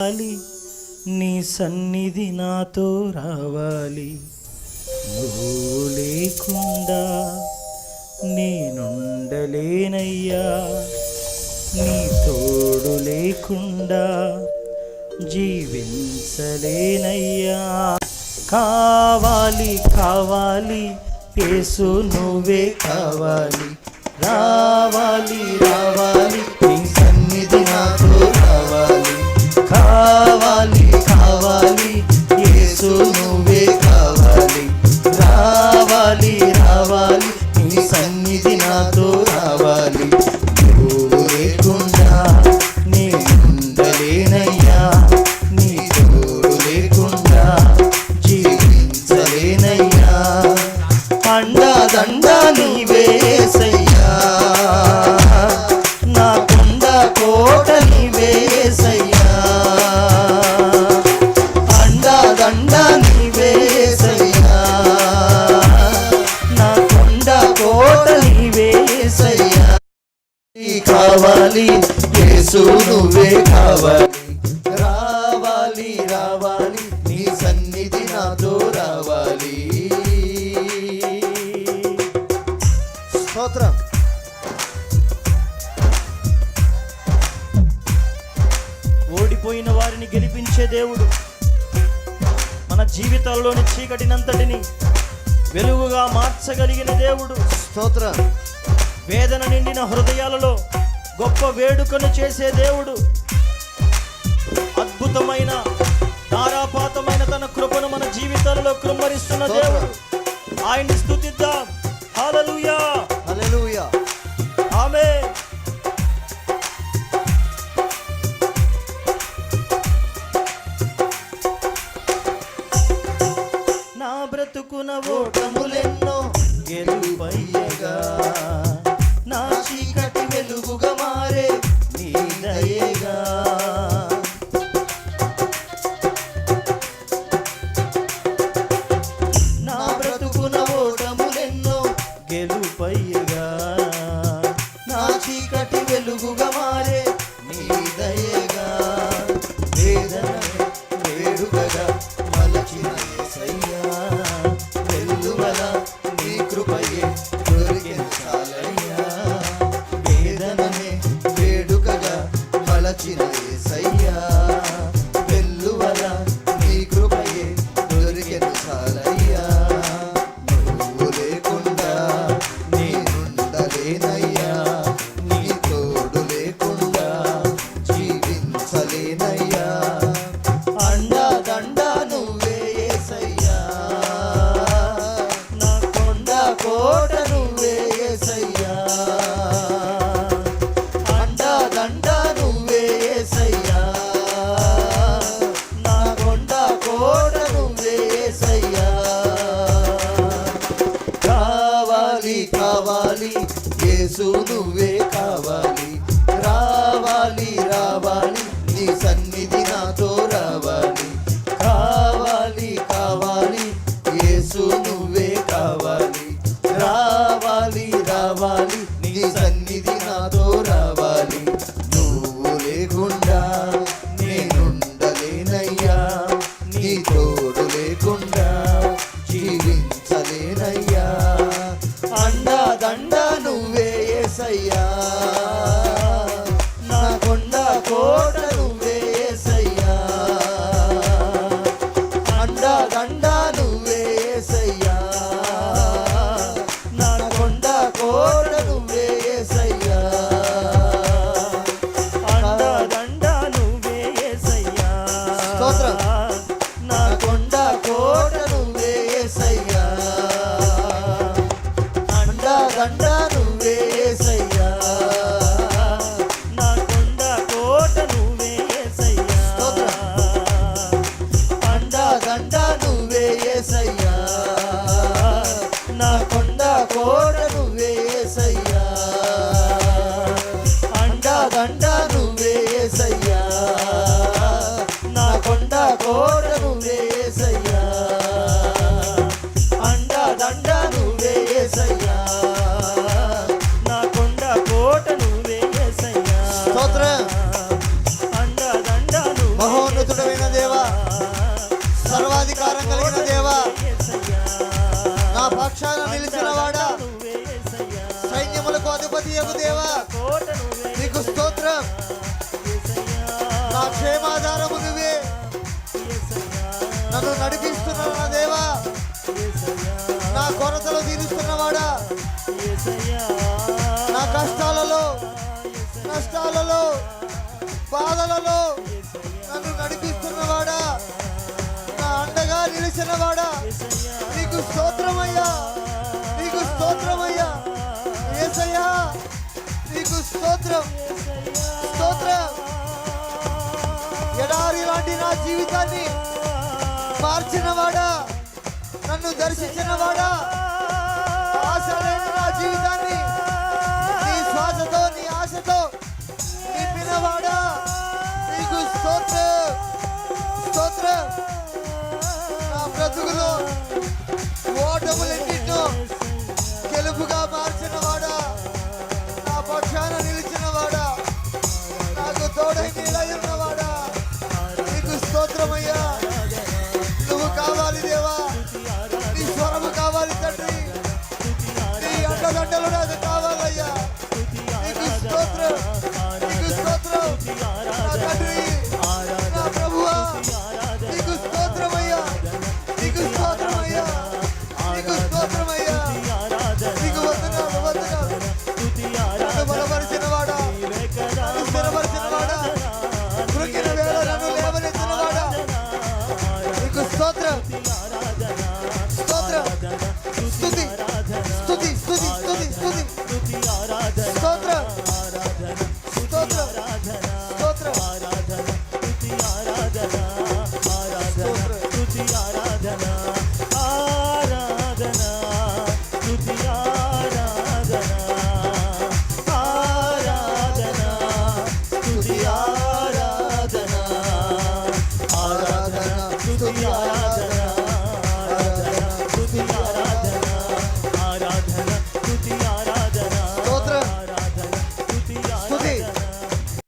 రావాలి నీ సన్నిధి నాతో రావాలి. నువ్వు లేకుండా నేనుండలేనయ్యా. నీ తోడు లేకుండా జీవించలేనయ్యా. కావాలి కావాలి పేసు నువ్వే కావాలి. రావాలి రావాలి కావాలి యేసు నువ్వే కావాలి. రావాలి రావాలి నీ సన్నిధి నాతో రావాలి. స్తోత్రం. ఓడిపోయిన వారిని గెలిపించే దేవుడు మన జీవితాల్లోని చీకటినంతటిని వెలుగుగా మార్చగలిగిన దేవుడు. స్తోత్రం. వేదన నిండిన హృదయాలలో గొప్ప వేడుకను చేసే దేవుడు. అద్భుతమైన ధారాపాతమైన తన కృపను మన జీవితాలలో కృమ్మరిస్తున్న దేవుడు. ఆయన్ని స్తుతిద్దాం. హల్లెలూయా. హల్లెలూయా. ఆమె నా బ్రతుకున ఓటములెన్నో గెలుపయ్యగా యేసు నువ్వే కావాలి. రావాలి రావాలి నీ సన్ని కొండ తోడను వేసయ్యా అండ దండను వేసయ్యా నా కొండ కోటను వేసయ్యా స్తోత్ర. అండ దండను మహోన్నతుడమైన దేవా. సర్వాధికారం కలిగిన దేవా. నా పక్షాన నిలిచిన వాడా. సైన్యములకు అధిపతి దేవా. కోట నడిపిస్తున్నవా దేవా? నా కొరతలు తీరుస్తున్నవాడా? నా కష్టాలలో కష్టాలలో బాధలలో నన్ను నడిపిస్తున్నవాడా? నా అండగా నిలిచినవాడా? నీకు స్తోత్రమయ్యా నీకు స్తోత్రమయ్యా. ఏసయ్యా నీకు స్తోత్రం స్తోత్రం. ఎడారి లాంటి నా జీవితాన్ని మార్చినవాడా? నన్ను దర్శించినవాడా? ఆశ లేని నా జీవితాన్ని నీ శ్వాసతో నీ ఆశతో నింపినవాడా? నీకు స్తోత్ర స్తోత్ర. నా బ్రతుకులో Mandalorian. राजा